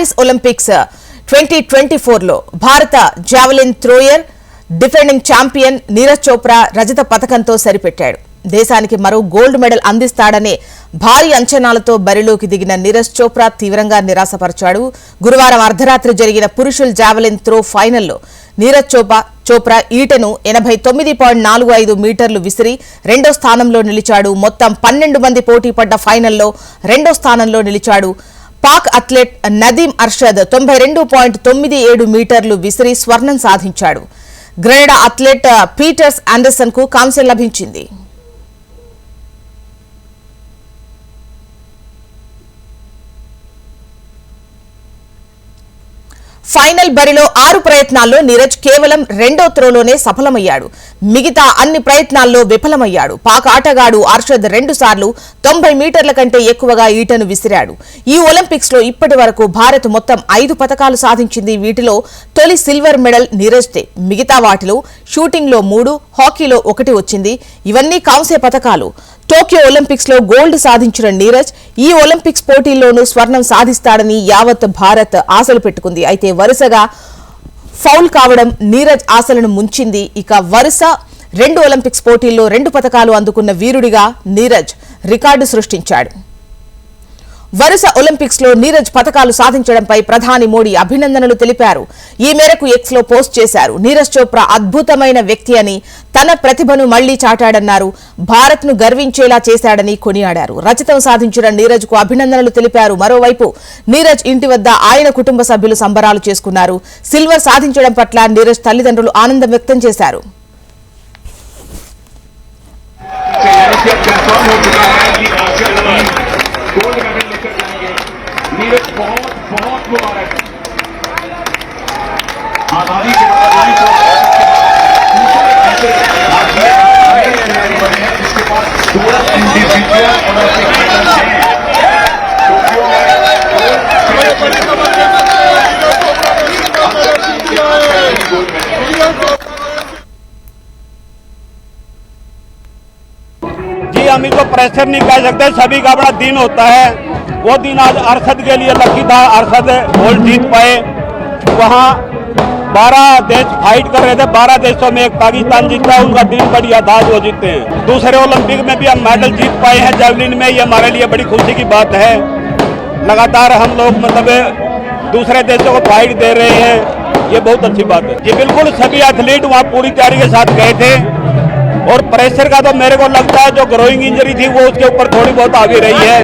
Paris Olympics twenty twenty ఫోర్లో భారత javelin thrower defending champion Neeraj Chopra రజత పథకంతో సరిపెట్టాడు. దేశానికి మరో గోల్డ్ మెడల్ అందిస్తాడనే భారీ అంచనాలతో బరిలోకి దిగిన నీరజ్ చోప్రా తీవ్రంగా నిరాశపరిచాడు. గురువారం అర్ధరాత్రి జరిగిన పురుషుల జావెలిన్ త్రో ఫైనల్లో నీరజ్ చోపా చోప్రా ఈటను ఎనభై తొమ్మిది పాయింట్ నాలుగు ఐదు మీటర్లు విసిరి రెండో స్థానంలో నిలిచాడు. మొత్తం పన్నెండు మంది పోటీ పడ్డ ఫైనల్లో రెండో స్థానంలో నిలిచాడు పాక్ అథ్లెట్ నదీం అర్షద్ తొంభై రెండు పాయింట్ తొమ్మిది ఏడు మీటర్లు విసిరి స్వర్ణం సాధించాడు. గ్రెనడా అథ్లెట్ పీటర్స్ ఆండర్సన్కు కాంస్యం లభించింది. ఫైనల్ బరిలో ఆరు ప్రయత్నాల్లో నీరజ్ కేవలం రెండో త్రోలోనే సఫలమయ్యాడు. మిగతా అన్ని ప్రయత్నాల్లో విఫలమయ్యాడు. పాక ఆటగాడు అర్షద్ రెండు సార్లు తొంభై మీటర్ల కంటే ఎక్కువగా ఈటను విసిరాడు. ఈ ఒలింపిక్స్లో ఇప్పటి వరకు భారత్ మొత్తం ఐదు పథకాలు సాధించింది. వీటిలో తొలి సిల్వర్ మెడల్ నీరజ్దే. మిగతా వాటిలో షూటింగ్లో మూడు హాకీలో ఒకటి వచ్చింది. ఇవన్నీ కాంస్య పథకాలు టోక్యో ఒలింపిక్స్లో గోల్డ్ సాధించిన నీరజ్ ఈ ఒలింపిక్స్ పోటీల్లోనూ స్వర్ణం సాధిస్తాడని యావత్ భారత్ ఆశలు పెట్టుకుంది. అయితే వరుసగా ఫౌల్ కావడం నీరజ్ ఆశలను ముంచింది. ఇక వరుస రెండు ఒలింపిక్స్ పోటీల్లో రెండు పథకాలు అందుకున్న వీరుడిగా నీరజ్ రికార్డు సృష్టించాడు. వరుస ఒలింపిక్స్లో నీరజ్ పతకాలు సాధించడంపై ప్రధాని మోడీ అభినందనలు తెలిపారు. ఈ మేరకు ఎక్స్లో పోస్ట్ చేశారు. నీరజ్ చోప్రా అద్భుతమైన వ్యక్తి అని తన ప్రతిభను మళ్ళీ చాటాడన్నారు. భారత్ను గర్వించేలా చేశాడని కొనియాడారు. రచితం సాధించిన నీరజ్కు అభినందనలు తెలిపారు. మరోవైపు నీరజ్ ఇంటి వద్ద ఆయన కుటుంబ సభ్యులు సంబరాలు చేసుకున్నారు. సిల్వర్ సాధించడం పట్ల నీరజ్ తల్లిదండ్రులు ఆనందం వ్యక్తం చేశారు. بہت بہت مبارک۔ آزادی کے بعد हम इसको प्रेशर नहीं कह सकते, सभी का बड़ा दिन होता है। वो दिन आज अरसद के लिए लकी था अरसद गोल्ड जीत पाए। वहाँ बारह देश फाइट कर रहे थे, बारह देशों में एक पाकिस्तान जीता उनका दिन बढ़िया था वो जीते हैं। दूसरे ओलंपिक में भी हम मेडल जीत पाए हैं जेवलिन में, ये हमारे लिए बड़ी खुशी की बात है। लगातार हम लोग मतलब दूसरे देशों को फाइट दे रहे हैं, ये बहुत अच्छी बात है। जी, बिल्कुल सभी एथलीट वहाँ पूरी तैयारी के साथ गए थे। और प्रेशर का तो मेरे को लगता है जो ग्रोइंग इंजरी थी वो उसके ऊपर थोड़ी बहुत भी रही है।